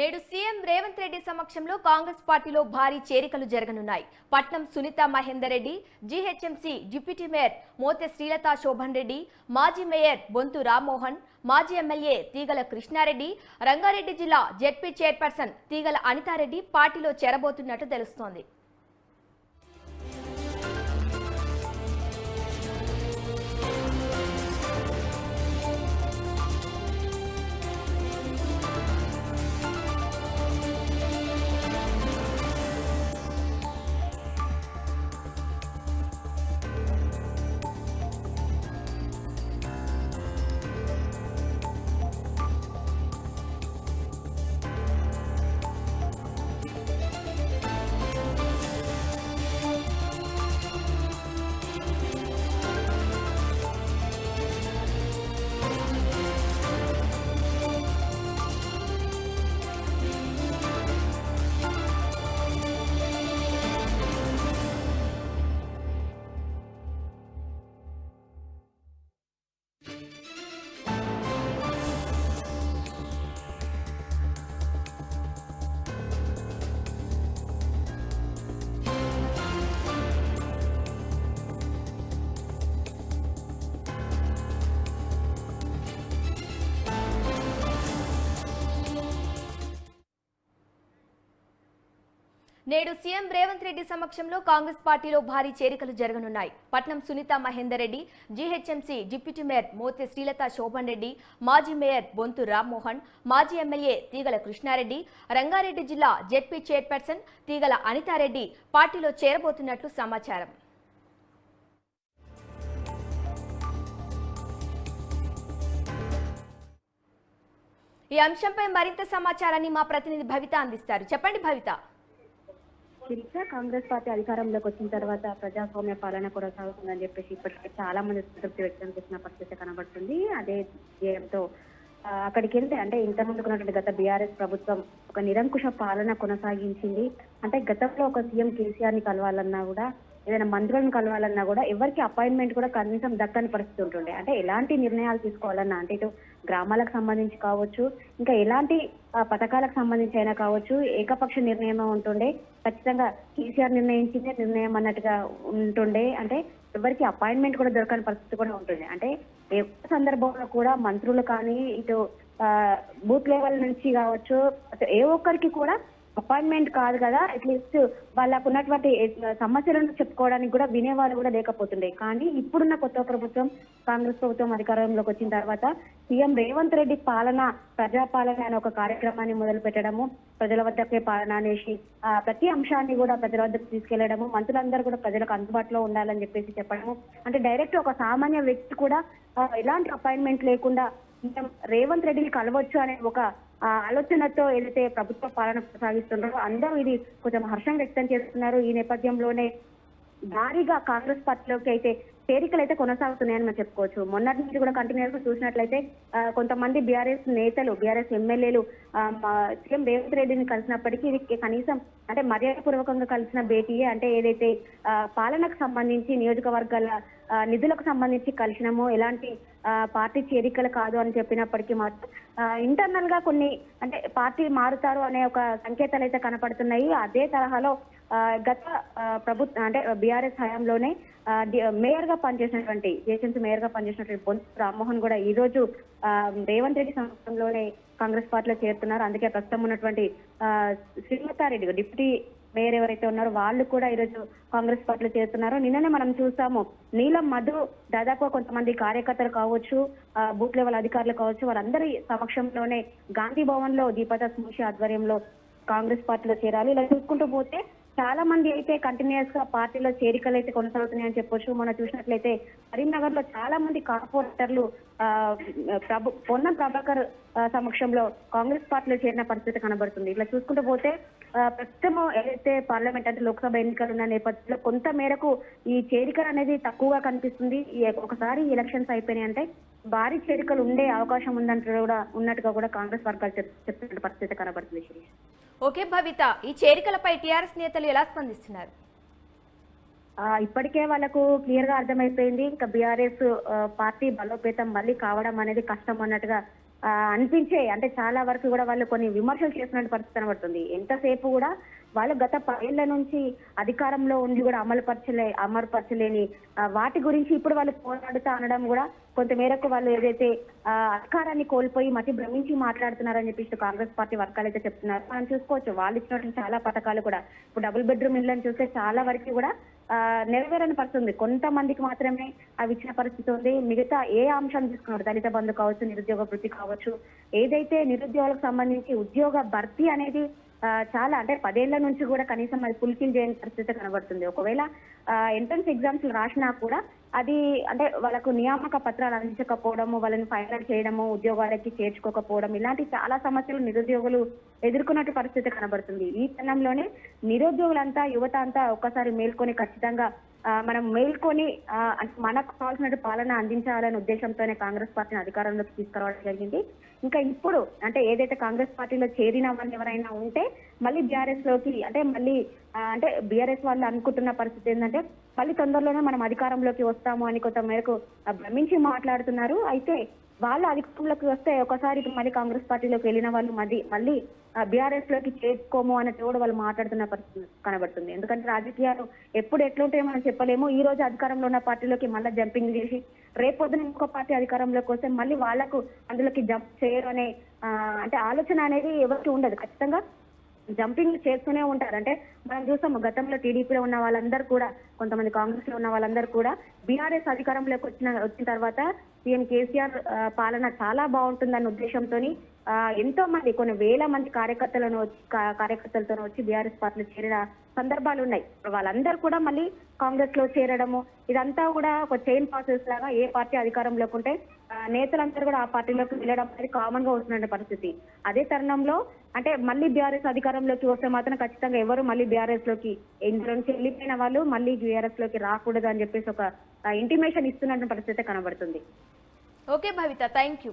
నేడు సీఎం రేవంత్ రెడ్డి సమక్షంలో కాంగ్రెస్ పార్టీలో భారీ చేరికలు జరగనున్నాయి. Patnam Sunitha Mahender Reddy GHMC deputy mayor Mothe Srilatha Shobhan Reddy మాజీ మేయర్ బొంతు రామ్మోహన్ మాజీ ఎమ్మెల్యే తీగల కృష్ణారెడ్డి రంగారెడ్డి జిల్లా జెడ్పీ చైర్పర్సన్ తీగల అనితారెడ్డి పార్టీలో చేరబోతున్నట్టు తెలుస్తోంది. నేడు సీఎం రేవంత్ రెడ్డి సమక్షంలో కాంగ్రెస్ పార్టీలో భారీ చేరికలు జరగనున్నాయి. Patnam Sunitha Mahender Reddy GHMC deputy mayor Mothe Srilatha Shobhan Reddy మాజీ మేయర్ బొంతు రామ్మోహన్ మాజీ ఎమ్మెల్యే తీగల కృష్ణారెడ్డి రంగారెడ్డి జిల్లా జెడ్పీ చైర్పర్సన్ తీగల అనితారెడ్డి పార్టీలో చేరబోతున్నట్లు సమాచారం. ఈ అంశంపై మరింత సమాచారాన్ని మా ప్రతినిధి భవిత అందిస్తారు. చెప్పండి భవిత. పిలిచా కాంగ్రెస్ పార్టీ అధికారంలోకి వచ్చిన తర్వాత ప్రజాస్వామ్య పాలన కొనసాగుతుందని చెప్పేసి ఇప్పటికే చాలా మంది సంతృప్తి వ్యక్తం చేసిన పరిస్థితి కనబడుతుంది. అదే ధ్యేయంతో అక్కడికి వెళ్తే అంటే ఇంతకుముందు ఉన్నటువంటి గత బీఆర్ఎస్ ప్రభుత్వం ఒక నిరంకుశ పాలన కొనసాగించింది. అంటే గతంలో ఒక సీఎం కేసీఆర్ని కలవాలన్నా కూడా ఏదైనా మంత్రులను కలవాలన్నా కూడా ఎవరికి అపాయింట్మెంట్ కూడా కనీసం దక్కని పరిస్థితి ఉంటుండే. అంటే ఎలాంటి నిర్ణయాలు తీసుకోవాలన్నా అంటే ఇటు గ్రామాలకు సంబంధించి కావచ్చు ఇంకా ఎలాంటి పథకాలకు సంబంధించి అయినా కావచ్చు ఏకపక్ష నిర్ణయం ఉంటుండే. ఖచ్చితంగా కేసీఆర్ నిర్ణయించిందే నిర్ణయం అన్నట్టుగా ఉంటుండే. అంటే ఎవరికి అపాయింట్మెంట్ కూడా దొరకని పరిస్థితి కూడా ఉంటుంది అంటే ఏ సందర్భంలో కూడా మంత్రులు కానీ ఇటు బూత్ లెవెల్ నుంచి కావచ్చు ఏ ఒక్కరికి కూడా అపాయింట్మెంట్ కాదు కదా అట్లీస్ట్ వాళ్ళకు ఉన్నటువంటి eh, సమస్యలను చెప్పుకోవడానికి కూడా వినేవాళ్ళు కూడా లేకపోతుండే. కానీ ఇప్పుడున్న కొత్త ప్రభుత్వం కాంగ్రెస్ ప్రభుత్వం అధికారంలోకి వచ్చిన తర్వాత సీఎం రేవంత్ రెడ్డి పాలన ప్రజాపాలన అనే ఒక కార్యక్రమాన్ని మొదలు పెట్టడము ప్రజల వద్దకే పాలన అనేసి ఆ, ప్రతి అంశాన్ని కూడా ప్రజల వద్దకు తీసుకెళ్ళడము మంత్రులందరూ కూడా ప్రజలకు అందుబాటులో ఉండాలని చెప్పేసి చెప్పడము. అంటే డైరెక్ట్ ఒక సామాన్య వ్యక్తి కూడా ఎలాంటి అపాయింట్మెంట్ లేకుండా రేవంత్ రెడ్డిని కలవచ్చు అనే ఒక ఆలోచనతో ఏదైతే ప్రభుత్వ పాలన కొనసాగిస్తున్నారో అందరూ ఇది కొంచెం హర్షం వ్యక్తం చేస్తున్నారు. ఈ నేపథ్యంలోనే భారీగా కాంగ్రెస్ పార్టీలోకి అయితే చేరికలు అయితే కొనసాగుతున్నాయని మనం చెప్పుకోవచ్చు. మొన్నటి నుంచి కూడా కంటిన్యూస్గా చూసినట్లయితే కొంతమంది బీఆర్ఎస్ నేతలు బీఆర్ఎస్ ఎమ్మెల్యేలు సీఎం రేవంత్ రెడ్డిని కలిసినప్పటికీ ఇది కనీసం అంటే మర్యాదపూర్వకంగా కలిసిన భేటీయే. అంటే ఏదైతే ఆ, పాలనకు సంబంధించి నియోజకవర్గాల నిధులకు సంబంధించి కలిసినామో ఎలాంటి పార్టీ చేరికలు కాదు అని చెప్పినప్పటికీ మాత్రం ఇంటర్నల్గా కొన్ని అంటే పార్టీ మారుతారు అనే ఒక సంకేతాలు అయితే కనపడుతున్నాయి. అదే తరహాలో ఆ, గత ప్రభుత్వ అంటే బీఆర్ఎస్ హయాంలోనే మేయర్గా పనిచేసినటువంటి జేసెన్స్ మేయర్గా పనిచేసినటువంటి బొంతు రామ్మోహన్ కూడా ఈ రోజు ఆ, రేవంత్ రెడ్డి సంవత్సరంలోనే కాంగ్రెస్ పార్టీలో చేరుతున్నారు. అందుకే ప్రస్తుతం ఉన్నటువంటి ఆ, శ్రీమతారెడ్డి డిప్యూటీ వేరెవరైతే ఎవరైతే ఉన్నారో వాళ్ళు కూడా ఈరోజు కాంగ్రెస్ పార్టీలో చేస్తున్నారో నిన్ననే మనం చూసాము నీలం మధు దాదాపు కొంతమంది కార్యకర్తలు కావచ్చు ఆ, బూత్ లెవెల్ అధికారులు కావచ్చు వాళ్ళందరి సమక్షంలోనే గాంధీ భవన్లో దీపదాస్ ముషి ఆధ్వర్యంలో కాంగ్రెస్ పార్టీలో చేరాలి. ఇలా చూసుకుంటూ పోతే చాలా మంది అయితే కంటిన్యూస్గా పార్టీలో చేరికలు అయితే కొనసాగుతున్నాయని చెప్పొచ్చు. మనం చూసినట్లయితే కరీంనగర్లో చాలా మంది కార్పొరేటర్లు ఆ, ప్రభు పొన్నం ప్రభాకర్ సమక్షంలో కాంగ్రెస్ పార్టీలో చేరిన పరిస్థితి కనబడుతుంది. ఇట్లా చూసుకుంటూ పోతే ప్రస్తుతం ఏదైతే పార్లమెంట్ అంటే లోక్సభ ఎన్నికలు ఉన్న నేపథ్యంలో కొంత మేరకు ఈ చేరికలు అనేది తక్కువగా కనిపిస్తుంది. ఒకసారి ఎలక్షన్స్ అయిపోయినాయి అంటే భారీ చేరికలు ఉండే అవకాశం ఉందంటూ కూడా ఉన్నట్టుగా కూడా కాంగ్రెస్ వర్గాలు చెప్- చెప్తున్న పరిస్థితి కనబడుతుంది. శిరీష్ ఓకే భవిత ఈ చేరికలపై టీఆర్ఎస్ నేతలు ఎలా స్పందిస్తున్నారు? ఇప్పటికే వాళ్ళకు క్లియర్గా అర్థమైపోయింది. ఇంకా బీఆర్ఎస్ పార్టీ బలోపేతం మళ్ళీ కావడం అనేది కష్టం అన్నట్టుగా అనిపించే అంటే చాలా వరకు కూడా వాళ్ళు కొన్ని విమర్శలు చేస్తున్నట్టు పరిస్థితి కనబడుతుంది. ఎంతసేపు కూడా వాళ్ళు గత పదేళ్ళ నుంచి అధికారంలో ఉండి కూడా అమలుపరచలే అమలుపరచలేని వాటి గురించి ఇప్పుడు వాళ్ళు పోరాడుతా అనడం కూడా కొంత మేరకు వాళ్ళు ఏదైతే ఆ, అధికారాన్ని కోల్పోయి మతి భ్రమించి మాట్లాడుతున్నారని చెప్పి కాంగ్రెస్ పార్టీ వర్గాలు అయితే చెప్తున్నారు. మనం చూసుకోవచ్చు వాళ్ళు ఇచ్చినటువంటి చాలా పథకాలు కూడా. ఇప్పుడు డబుల్ బెడ్రూమ్ ఇళ్ళని చూస్తే చాలా వరకు కూడా నెరవేరని పరిస్థితి ఉంది. కొంతమందికి మాత్రమే అవి ఇచ్చిన పరిస్థితి ఉంది. మిగతా ఏ అంశం తీసుకున్నారు? దళిత బంధు కావచ్చు నిరుద్యోగ వృత్తి కావచ్చు. ఏదైతే నిరుద్యోగులకు సంబంధించి ఉద్యోగ భర్తీ అనేది చాలా అంటే పదేళ్ళ నుంచి కూడా కనీసం అది ఫుల్ఫిల్ చేయని పరిస్థితి కనబడుతుంది. ఒకవేళ ఎంట్రన్స్ ఎగ్జామ్స్ రాసినా కూడా అది అంటే వాళ్ళకు నియామక పత్రాలు అందించకపోవడము వాళ్ళని ఫైనల్ చేయడము ఉద్యోగాలకి చేర్చుకోకపోవడం ఇలాంటి చాలా సమస్యలు నిరుద్యోగులు ఎదుర్కొన్నట్టు పరిస్థితి కనబడుతుంది. ఈ తరుణంలోనే నిరుద్యోగులంతా యువత అంతా ఒక్కసారి మేల్కొని ఖచ్చితంగా మనం మేల్కొని అంటే మనకు కావాల్సిన పాలన అందించాలనే ఉద్దేశంతోనే కాంగ్రెస్ పార్టీని అధికారంలోకి తీసుకురావడం జరిగింది. ఇంకా ఇప్పుడు అంటే ఏదైతే కాంగ్రెస్ పార్టీలో చేరిన వాళ్ళు ఎవరైనా ఉంటే మళ్ళీ బీఆర్ఎస్లోకి అంటే మళ్ళీ అంటే బీఆర్ఎస్ వాళ్ళు అనుకుంటున్న పరిస్థితి ఏంటంటే మళ్ళీ తొందరలోనే మనం అధికారంలోకి వస్తాము అని కొంత మేరకు భ్రమించి మాట్లాడుతున్నారు. అయితే వాళ్ళ అధికారంలోకి వస్తే ఒకసారి మళ్ళీ కాంగ్రెస్ పార్టీలోకి వెళ్ళిన వాళ్ళు మళ్ళీ మళ్ళీ బీఆర్ఎస్లోకి చేరుకోము అన్నట్టు కూడా వాళ్ళు మాట్లాడుతున్న పరిస్థితి కనబడుతుంది. ఎందుకంటే రాజకీయాలు ఎప్పుడు ఎట్లుంటాయో మనం చెప్పలేము. ఈ రోజు అధికారంలో ఉన్న పార్టీలోకి మళ్ళీ జంపింగ్ చేసి రేపొద్దున ఇంకో పార్టీ అధికారంలోకి వస్తే మళ్ళీ వాళ్ళకు అందులోకి జంప్ చేయరు అనే అంటే ఆలోచన అనేది ఎవరికి ఉండదు ఖచ్చితంగా. జంపింగ్ చేస్తూనే ఉంటారు. అంటే మనం చూసాము గతంలో టీడీపీలో ఉన్న వాళ్ళందరూ కూడా కొంతమంది కాంగ్రెస్లో ఉన్న వాళ్ళందరూ కూడా బీఆర్ఎస్ అధికారంలోకి వచ్చిన వచ్చిన తర్వాత సీఎం కేసీఆర్ పాలన చాలా బాగుంటుందన్న ఉద్దేశంతో ఎంతో మంది కొన్ని వేల మంది కార్యకర్తలను వచ్చి కార్యకర్తలతో వచ్చి బీఆర్ఎస్ పార్టీలో చేరిన సందర్భాలు ఉన్నాయి. వాళ్ళందరూ కూడా మళ్ళీ కాంగ్రెస్లో చేరడము ఇదంతా కూడా ఒక చైన్ ప్రాసెస్ లాగా ఏ పార్టీ అధికారంలోకి ఉంటే నేతలందరూ కూడా ఆ పార్టీలోకి వెళ్ళడం అనేది కామన్గా వస్తున్న పరిస్థితి. అదే తరుణంలో అంటే మళ్ళీ బీఆర్ఎస్ అధికారంలోకి వస్తే మాత్రం ఖచ్చితంగా ఎవరు మళ్ళీ బీఆర్ఎస్లోకి ఇందులో నుంచి వెళ్ళిపోయిన వాళ్ళు మళ్ళీ బీఆర్ఎస్లోకి రాకూడదు అని చెప్పేసి ఒక ఇంటిమేషన్ ఇస్తున్నటువంటి పరిస్థితి కనబడుతుంది. Okay Bhavitha thank you